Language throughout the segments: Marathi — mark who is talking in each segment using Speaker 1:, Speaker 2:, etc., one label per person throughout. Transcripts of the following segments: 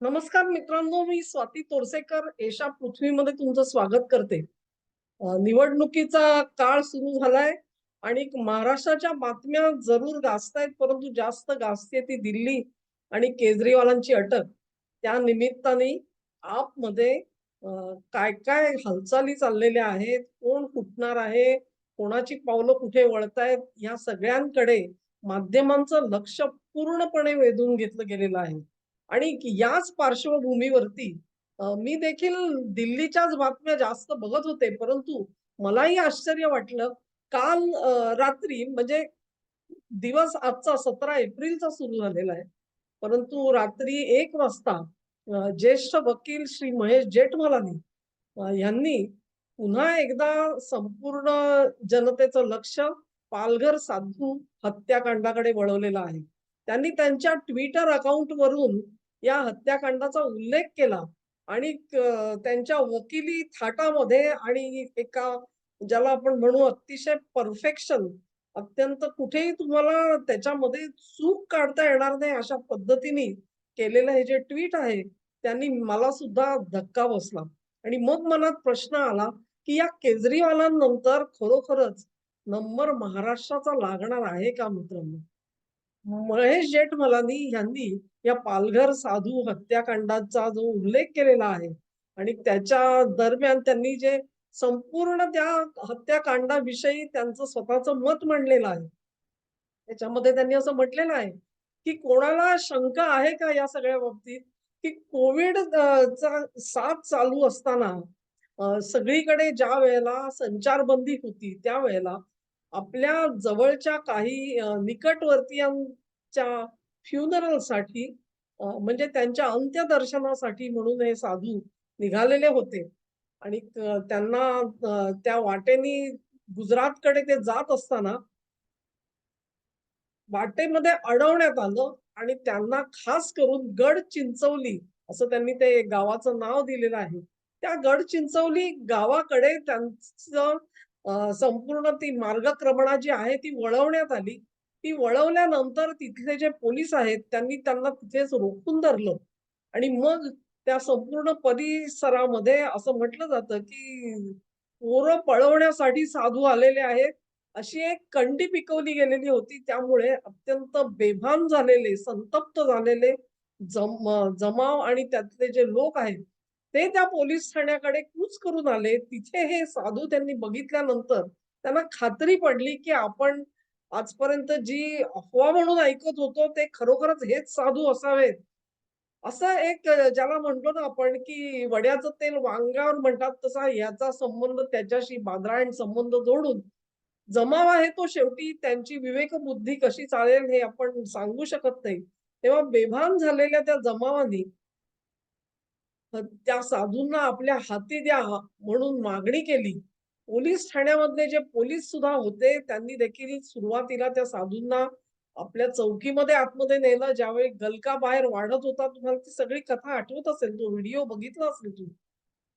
Speaker 1: नमस्कार मित्रांनो मी स्वाती तोरसेकर एशा पृथ्वीमध्ये तुमचं स्वागत करते. निवडणुकीचा काळ सुरू झालाय आणि महाराष्ट्राच्या बातम्या जरूर गाजतायत परंतु जास्त गाजते ती दिल्ली आणि केजरीवालांची अटक. त्या निमित्ताने आपमध्ये काय काय हालचाली चाललेल्या आहेत कोण फुटणार आहे कोणाची पावलं कुठे वळतायत या सगळ्यांकडे माध्यमांचं लक्ष पूर्णपणे वेधून घेतलं गेलेलं आहे. आणि याच पार्श्वभूमीवरती मी देखील दिल्लीच्याच बातम्या जास्त बघत होते परंतु मलाही आश्चर्य वाटलं. काल रात्री म्हणजे दिवस आजचा सतरा एप्रिलचा सुरू झालेला आहे. परंतु रात्री एक वाजता ज्येष्ठ वकील श्री महेश जेठमलानी यांनी पुन्हा एकदा संपूर्ण जनतेचं लक्ष पालघर साधू हत्याकांडाकडे वळवलेलं आहे. त्यांनी त्यांच्या ट्विटर अकाउंट वरून या हत्याकांडाचा उल्लेख केला आणि त्यांच्या वकिली थाटामध्ये आणि एका ज्याला आपण म्हणू अतिशय परफेक्शन अत्यंत कुठेही तुम्हाला त्याच्यामध्ये चूक काढता येणार नाही अशा पद्धतीने केलेलं हे जे ट्विट आहे त्यांनी मला सुद्धा धक्का बसला. आणि मग मनात प्रश्न आला की या केजरीवालांनंतर खरोखरच नंबर महाराष्ट्राचा लागणार आहे का मित्रांनो? महेश जेठमलानी यांनी या पालघर साधू हत्याकांडाचा जो उल्लेख केलेला आहे आणि त्याच्या दरम्यान त्यांनी जे संपूर्ण त्या हत्याकांडाविषयी त्यांचं स्वतःचं मत मांडलेलं आहे. त्याच्यामध्ये त्यांनी असं म्हटलेलं आहे की कोणाला शंका आहे का या सगळ्या बाबतीत? की कोविड चा साथ चालू असताना सगळीकडे ज्या वेळेला संचारबंदी होती त्यावेळेला आपल्या जवळच्या काही निकटवर्तीयांच्या फ्युनरलसाठी म्हणजे त्यांच्या अंत्यदर्शनासाठी म्हणून हे साधू निघालेले होते आणि त्यांना त्या वाटेनी गुजरातकडे ते जात असताना वाटेमध्ये अडवण्यात आलं आणि त्यांना खास करून गड चिंचवली असं त्यांनी ते गावाचं नाव दिलेलं आहे. त्या गड चिंचवली गावाकडे त्यांचं संपूर्ण ती मार्गक्रमणा जी आहे ती वळवण्यात आली. ती वळवल्यानंतर तिथले जे पोलीस आहेत त्यांनी त्यांना तिथेच रोखून धरलं आणि मग त्या संपूर्ण परिसरामध्ये असं म्हटलं जातं, की पोरं पळवण्यासाठी साधू आलेले आहेत अशी एक कंडी पिकवली गेलेली होती. त्यामुळे अत्यंत बेभान झालेले, संतप्त झालेले जम जमाव आणि त्यातले जे लोक आहेत, ते त्या पोलीस ठाण्याकडे कूच करून आले. तिथे हे साधू त्यांनी बघितल्यानंतर त्यांना खात्री पडली, की आपण आजपर्यंत जी अफवा म्हणून ऐकत होतो, ते खरोखरच हेच साधू असावेत. असं एक ज्याला म्हणतो ना आपण, की वड्याचं तेल वांगावर म्हणतात, तसा याचा संबंध त्याच्याशी बादरायण संबंध जोडून जमाव आहे तो शेवटी त्यांची विवेकबुद्धी कशी चालेल हे आपण सांगू शकत नाही. तेव्हा बेभान झालेल्या त्या जमावानी त्या साधूंना आपल्या हाती द्या म्हणून मागणी केली. पोलीस ठाण्यामधले जे पोलीस सुद्धा होते त्यांनी देखील सुरुवातीला त्या साधूंना आपल्या चौकीमध्ये आतमध्ये नेलं. ज्यावेळी गलका बाहेर वाढत होता, तुम्हाला ती सगळी कथा आठवत असेल. तो व्हिडिओ बघितला असेल तू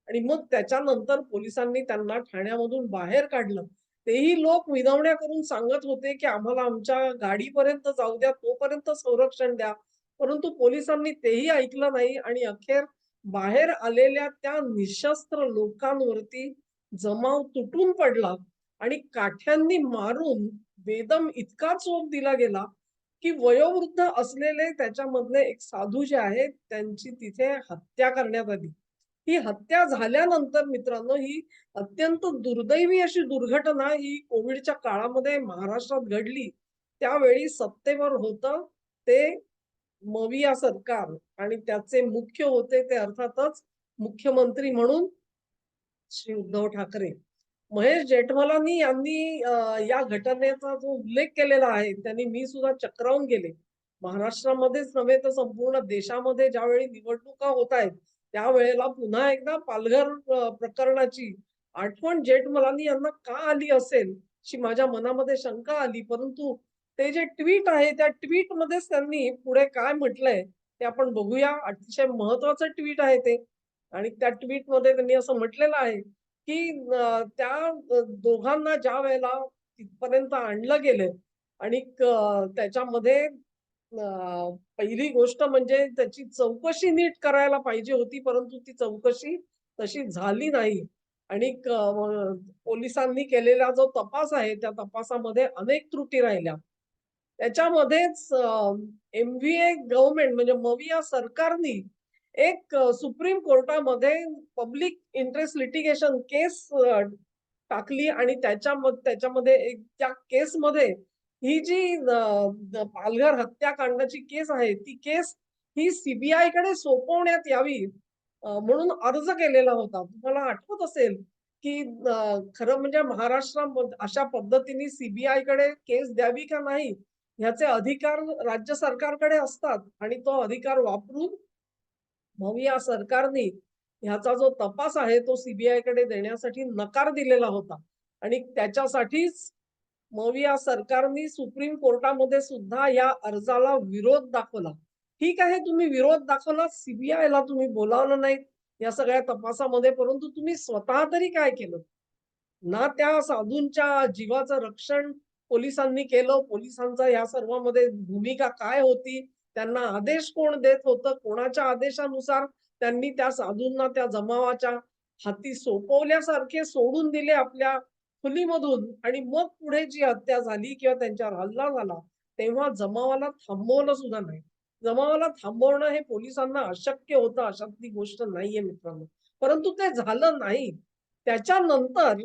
Speaker 1: आणि मग त्याच्यानंतर पोलिसांनी त्यांना ठाण्यामधून बाहेर काढलं. तेही लोक विनवण्या करून सांगत होते, की आम्हाला आमच्या गाडीपर्यंत जाऊ द्या, तोपर्यंत संरक्षण द्या. परंतु पोलिसांनी तेही ऐकलं नाही आणि अखेर बाहेर आलेल्या त्या निशस्त्र लोकांवरती जमाव तुटून पडला आणि काठ्यांनी मारून बेदम इतका चोप दिला गेला, की वयोवृद्ध असलेले त्याच्यामधले एक साधू जे आहेत, त्यांची तिथे हत्या करण्यात आली. ही हत्या झाल्यानंतर मित्रांनो, ही अत्यंत दुर्दैवी अशी दुर्घटना ही कोविडच्या काळामध्ये महाराष्ट्रात घडली. त्यावेळी सत्तेवर होतं ते मविया सरकार आणि त्याचे मुख्य होते ते अर्थातच मुख्यमंत्री म्हणून श्री उद्धव ठाकरे. महेश जेठमलानी यांनी या घटनेचा जो उल्लेख केलेला आहे, त्यांनी मी सुद्धा चक्रावून गेले. महाराष्ट्रामध्येच नव्हे तर संपूर्ण देशामध्ये ज्यावेळी निवडणुका होत आहेत, त्यावेळेला पुन्हा एकदा पालघर प्रकरणाची आठवण जेठमलानी यांना का आली असेल, अशी माझ्या मनामध्ये शंका आली. परंतु ते जे ट्विट आहे, त्या ट्वीटमध्येच त्यांनी पुढे काय म्हटलंय, ते आपण बघूया. अतिशय महत्वाचं ट्विट आहे ते आणि त्या ट्वीटमध्ये त्यांनी असं म्हटलेलं आहे, की त्या दोघांना ज्या वेळेला तिथपर्यंत आणलं गेलं आणि त्याच्यामध्ये पहिली गोष्ट म्हणजे त्याची चौकशी नीट करायला पाहिजे होती, परंतु ती चौकशी तशी झाली नाही. आणि पोलिसांनी केलेला जो तपास आहे, त्या तपासामध्ये अनेक त्रुटी राहिल्या. त्याच्यामध्येच एम-व्ही-ए गव्हर्नमेंट म्हणजे मविया सरकारनी एक सुप्रीम कोर्टामध्ये पब्लिक इंटरेस्ट लिटिगेशन केस टाकली आणि त्याच्या त्याच्यामध्ये एक त्या केसमध्ये ही जी पालघर हत्याकांडाची केस आहे, ती केस ही सीबीआयकडे सोपवण्यात यावी म्हणून अर्ज केलेला होता. तुम्हाला आठवत असेल, की खरं म्हणजे महाराष्ट्रामध्ये अशा पद्धतीने सीबीआयकडे केस द्यावी का नाही, ह्याचे अधिकार राज्य सरकारकडे असतात आणि तो अधिकार वापरून मविया सरकारने ह्याचा जो तपास आहे, तो सीबीआयकडे देण्यासाठी नकार दिलेला होता आणि त्याच्यासाठीच मविया सरकारने सुप्रीम कोर्टामध्ये सुद्धा या अर्जाला विरोध दाखवला. ठीक आहे, तुम्ही विरोध दाखवला, सीबीआयला तुम्ही बोलावलं नाही या सगळ्या तपासामध्ये, परंतु तुम्ही स्वतः तरी काय केलं? ना त्या साधूंच्या जीवाचं रक्षण पोलिसांनी केलं. पोलिसांचा या सर्वामध्ये भूमिका काय होती? त्यांना आदेश कोण देत होतं? कोणाच्या आदेशानुसार त्यांनी त्या साधूंना त्या जमावाच्या हाती सोपवल्यासारखे सोडून दिले आपल्या खुलीमधून आणि मग पुढे जी हत्या झाली किंवा त्यांच्यावर हल्ला झाला, तेव्हा जमावाला थांबवलं सुद्धा नाही. जमावाला थांबवणं हे पोलिसांना अशक्य होतं, अशातली गोष्ट नाहीये मित्रांनो. परंतु ते झालं नाही. त्याच्यानंतर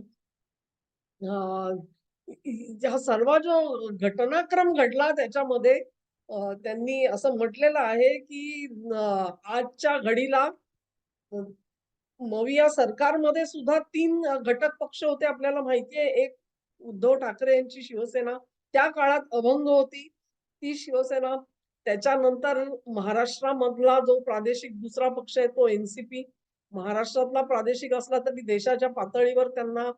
Speaker 1: हा सर्व जो घटनाक्रम घडला त्याच्यामध्ये त्यांनी असं म्हटलेलं आहे, की आजच्या घडीला मविया सरकारमध्ये सुद्धा तीन घटक पक्ष होते आपल्याला माहितीये एक उद्धव ठाकरे यांची शिवसेना त्या काळात अभंग होती. ती शिवसेना. त्याच्यानंतर महाराष्ट्रामधला जो प्रादेशिक दुसरा पक्ष आहे तो एनसीपी महाराष्ट्रातला प्रादेशिक असला तरी देशाच्या पातळीवर त्यांना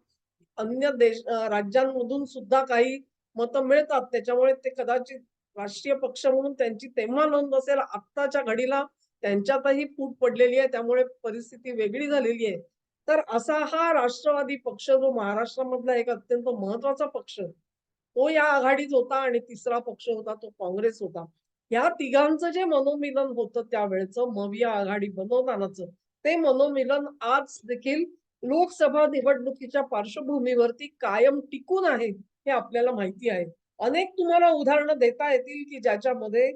Speaker 1: अन्य देश राज्यांमधून सुद्धा काही मतं मिळतात. त्याच्यामुळे ते कदाचित राष्ट्रीय पक्ष म्हणून त्यांची तेव्हा नोंद असेल. आत्ताच्या घडीला त्यांच्यातही फूट पडलेली आहे. त्यामुळे परिस्थिती वेगळी झालेली आहे. तर असा हा राष्ट्रवादी पक्ष जो महाराष्ट्रामधला एक अत्यंत महत्त्वाचा पक्ष, तो या आघाडीत होता आणि तिसरा पक्ष होता तो काँग्रेस होता. या तिघांचं जे मनोमिलन होतं त्यावेळचं या आघाडी बनवतानाच ते मनोमिलन आज देखील लोकसभा निवडणुकीच्या पार्श्वभूमीवरती कायम टिकून आहे, हे आपल्याला माहिती आहे. अनेक तुम्हाला उदाहरणं देता येतील, की ज्याच्यामध्ये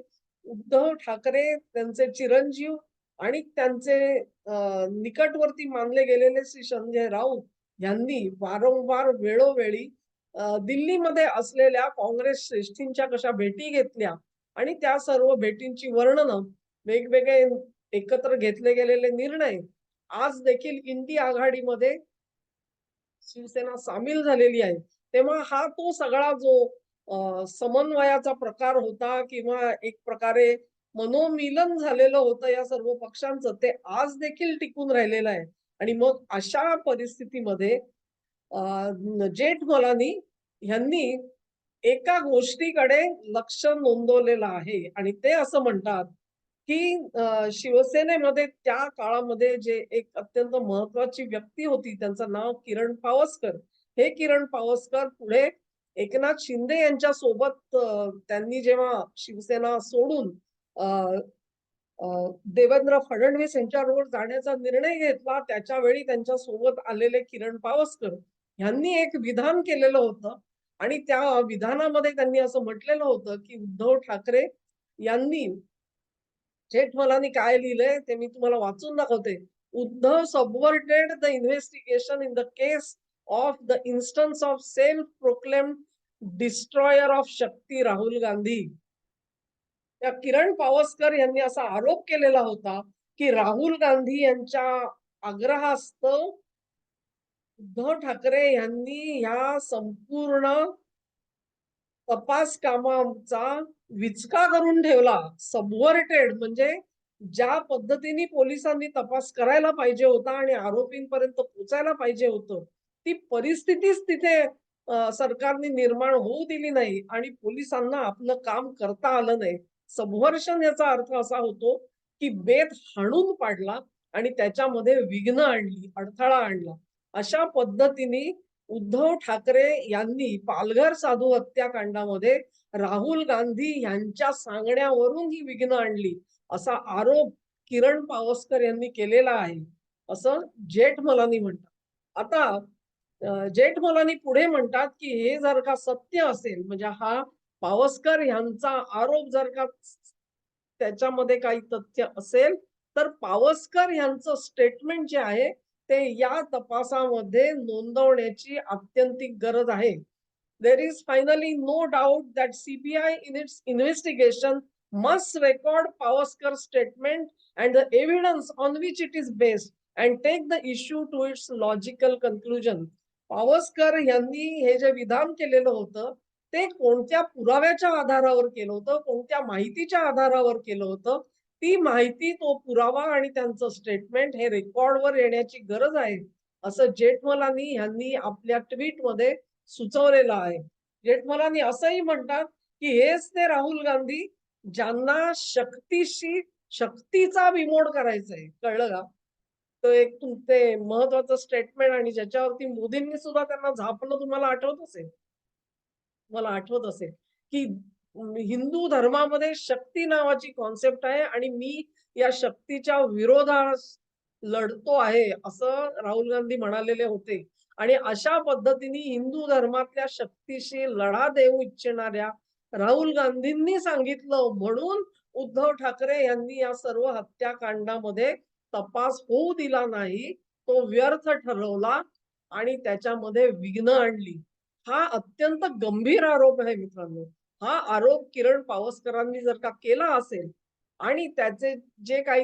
Speaker 1: उद्धव ठाकरे, त्यांचे चिरंजीव आणि त्यांचे निकटवर्ती मानले गेलेले श्री संजय राऊत यांनी वारंवार वेळोवेळी दिल्लीमध्ये असलेल्या काँग्रेस श्रेष्ठींच्या कशा भेटी घेतल्या आणि त्या सर्व भेटींची वर्णनं, वेगवेगळे एकत्र घेतले गेलेले निर्णय आज देखील इंदी आघाडीमध्ये शिवसेना सामील झालेली आहे. तेव्हा हा तो सगळा जो समन्वयाचा प्रकार होता किंवा एक प्रकारे मनोमिलन झालेलं होतं या सर्व पक्षांचं, ते आज देखील टिकून राहिलेलं आहे. आणि मग अशा परिस्थितीमध्ये जेठमलानी ह्यांनी एका गोष्टीकडे लक्ष नोंदवलेलं आहे आणि ते असं म्हणतात, की शिवसेनेमध्ये त्या काळामध्ये जे एक अत्यंत महत्वाची व्यक्ती होती, त्यांचं नाव किरण पावसकर. हे किरण पावसकर पुढे एकनाथ शिंदे यांच्या सोबत त्यांनी जेव्हा शिवसेना सोडून देवेंद्र फडणवीस यांच्या रोड जाण्याचा निर्णय घेतला, त्याच्यावेळी त्यांच्यासोबत आलेले किरण पावसकर यांनी एक विधान केलेलं होतं आणि त्या विधानामध्ये त्यांनी असं म्हटलेलं होतं, की उद्धव ठाकरे यांनी जेठमलानी काय लिहिलंय ते मी तुम्हाला वाचून दाखवते. Uddhav subverted the investigation in the case of the instance of self proclaim destroyer of Shakti Rahul Gandhi. त्या किरण पावसकर यांनी असा आरोप केलेला होता, की राहुल गांधी यांच्या आग्रहास्तव उद्धव ठाकरे यांनी ह्या संपूर्ण तपास कामाचा विचका करून ठेवला. सबव्हर्टेड म्हणजे ज्या पद्धतीने पोलिसांनी तपास करायला पाहिजे होता आणि आरोपींपर्यंत पोहोचायला पाहिजे होतं, ती परिस्थितीच तिथे सरकारने निर्माण होऊ दिली नाही आणि पोलिसांना आपलं काम करता आलं नाही. सबव्हर्शन याचा अर्थ असा होतो, की बेत हाणून पाडला आणि त्याच्यामध्ये विघ्न आणली, अडथळा आणला. अशा पद्धतीने उद्धव ठाकरे यांनी पालघर साधू हत्याकांडामध्ये राहुल गांधी यांच्या सांगण्यावरून ही विघ्न आणली असा आरोप किरण पावसकर यांनी केलेला आहे असं जेठमलानी म्हणतात. आता जेठमलानी पुढे म्हणतात की हे जर का सत्य असेल म्हणजे हा पावसकर यांचा आरोप जर का त्याच्यामध्ये काही तथ्य असेल तर पावसकर यांचं स्टेटमेंट जे आहे ते या तपासामध्ये नोंदवण्याची आत्यंतिक गरज आहे. There is finally no doubt that CBI in its investigation must record Pawaskar statement and the evidence on which it is based and take the issue to its logical conclusion Pawaskar यांनी हे जे विधान केलेलं होतं ते कोणत्या पुराव्याच्या आधारावर केलं होतं कोणत्या माहितीच्या आधारावर केलं होतं ती माहिती तो पुरावा आणि त्यांचं स्टेटमेंट हे रेकॉर्डवर येण्याची गरज आहे असं जेठमलानी यांनी आपल्या ट्विटमध्ये सुचवलेलं आहे. जेठमलानी असंही म्हणतात की हेच ते राहुल गांधी ज्यांना शक्तीशी शक्तीचा विमोड करायचा आहे कळलं का? तो एक तुमचे महत्वाचं स्टेटमेंट आणि ज्याच्यावरती मोदींनी सुद्धा त्यांना झापलं तुम्हाला आठवत असेल? मला आठवत असेल की हिंदू धर्मामध्ये शक्ती नावाची कॉन्सेप्ट आहे आणि मी या शक्तीच्या विरोधास लढतो आहे असं राहुल गांधी म्हणालेले होते. आणि अशा पद्धतीने हिंदू धर्मातल्या शक्तीशी लढा देऊ इच्छिणाऱ्या राहुल गांधींनी सांगितलं. म्हणून उद्धव ठाकरे यांनी या सर्व हत्याकांडामध्ये तपास होऊ दिला नाही तो व्यर्थ ठरवला आणि त्याच्यामध्ये विघ्न आणली. हा अत्यंत गंभीर आरोप आहे मित्रांनो. हा आरोप किरण पावसकरांनी जर का केला असेल आणि त्याचे जे काही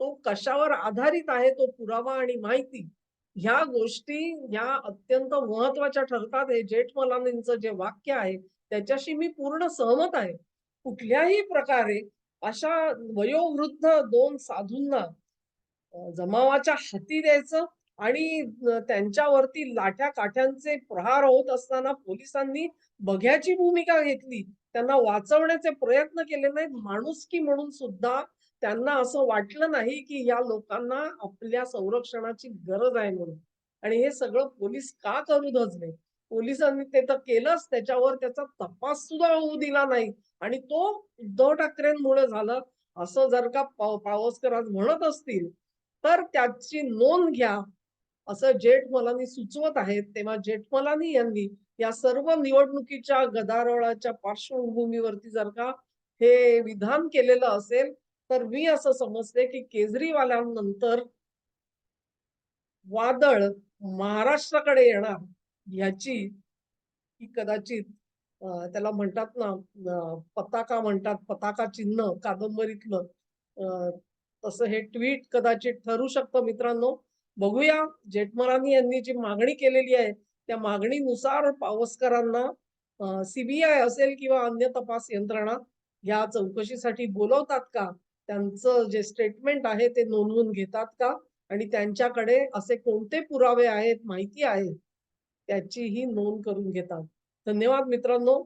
Speaker 1: तो कशावर आधारित आहे तो पुरावा आणि माहिती ह्या गोष्टी ह्या अत्यंत महत्त्वाच्या ठरतात. हे जेठमलानींचं जे वाक्य आहे त्याच्याशी मी पूर्ण सहमत आहे. कुठल्याही प्रकारे अशा वयोवृद्ध दोन साधूंना जमावाच्या हाती द्यायचं आणि त्यांच्यावरती लाठ्या काठ्यांचे प्रहार होत असताना पोलिसांनी बघ्याची भूमिका घेतली. त्यांना वाचवण्याचे प्रयत्न केले नाहीत. माणुसकी म्हणून सुद्धा त्यांना असं वाटलं नाही की या लोकांना आपल्या संरक्षणाची गरज आहे म्हणून. आणि हे सगळं पोलीस का करू धजले? पोलिसांनी ते तर केलंच. त्याच्यावर त्याचा तपास सुद्धा होऊ दिला नाही. आणि तो उद्धव ठाकरेंमुळे झालं. असं जर का पावसकर आज म्हणत असतील तर त्याची नोंद घ्या. असं जेठमलानी सुचवत आहेत तेव्हा जेठमलानी यांनी या सर्व निवडणुकीच्या गदारोळाच्या पार्श्वभूमीवरती जर का हे विधान केलेलं असेल तर मी असं समजते की केजरीवालांनंतर वादळ महाराष्ट्राकडे येणार ह्याची कदाचित त्याला म्हणतात ना पताका म्हणतात पताका चिन्ह कादंबरीतलं तसं हे ट्विट कदाचित ठरू शकतं मित्रांनो. बघूया. जेठमलानी यांनी जी मागणी केलेली आहे त्या मागणीनुसार पावसकरांना सीबीआय असेल किंवा अन्य तपास यंत्रणा या चौकशीसाठी बोलवतात का? त्यांचं जे स्टेटमेंट आहे ते नोंदवून घेतात का? आणि त्यांच्याकडे असे कोणते पुरावे आहेत माहिती आहे? त्याचीही नोंद करून घेतात. धन्यवाद मित्रांनो.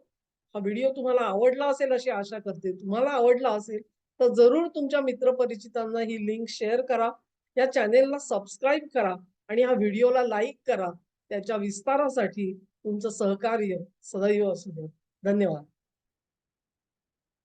Speaker 1: हा व्हिडिओ तुम्हाला आवडला असेल अशी आशा करते. तुम्हाला आवडला असेल तर जरूर तुमच्या मित्रपरिचितांना ही लिंक शेअर करा. या चॅनेलला सबस्क्राईब करा आणि हा व्हिडिओला लाईक करा. त्याच्या विस्तारासाठी तुमचं सहकार्य सदैव असू द्या. धन्यवाद.